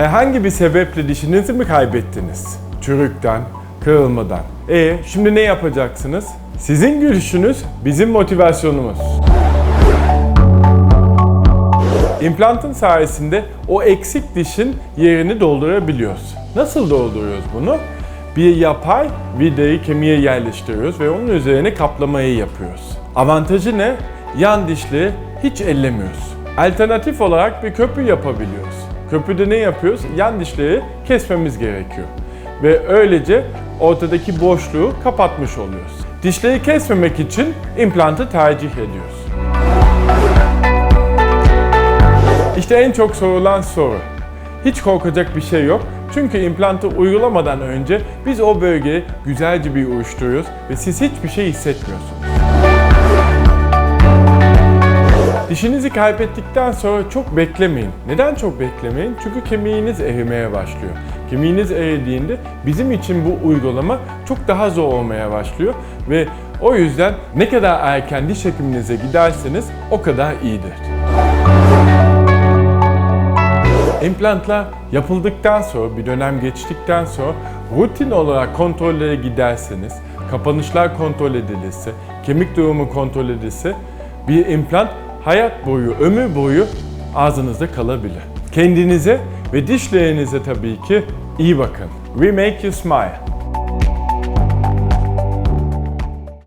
Herhangi bir sebeple dişinizi mi kaybettiniz? Çürükten, kırılmadan. E şimdi ne yapacaksınız? Sizin gülüşünüz bizim motivasyonumuz. İmplantın sayesinde o eksik dişin yerini doldurabiliyoruz. Nasıl dolduruyoruz bunu? Bir yapay vidayı kemiğe yerleştiriyoruz ve onun üzerine kaplamayı yapıyoruz. Avantajı ne? Yan dişleri hiç ellemiyoruz. Alternatif olarak bir köprü yapabiliyoruz. Köprüde ne yapıyoruz? Yan dişleri kesmemiz gerekiyor. Ve öylece ortadaki boşluğu kapatmış oluyoruz. Dişleri kesmemek için implantı tercih ediyoruz. İşte en çok sorulan soru. Hiç korkacak bir şey yok. Çünkü implantı uygulamadan önce biz o bölgeyi güzelce bir uyuşturuyoruz ve siz hiçbir şey hissetmiyorsunuz. Dişinizi kaybettikten sonra çok beklemeyin. Neden çok beklemeyin? Çünkü kemiğiniz erimeye başlıyor. Kemiğiniz eridiğinde bizim için bu uygulama çok daha zor olmaya başlıyor ve o yüzden ne kadar erken diş hekiminize giderseniz o kadar iyidir. İmplantlar yapıldıktan sonra, bir dönem geçtikten sonra rutin olarak kontrollere giderseniz, kapanışlar kontrol edilirse, kemik durumu kontrol edilirse bir implant hayat boyu, ömür boyu ağzınızda kalabilir. Kendinize ve dişlerinize tabii ki iyi bakın. We make you smile.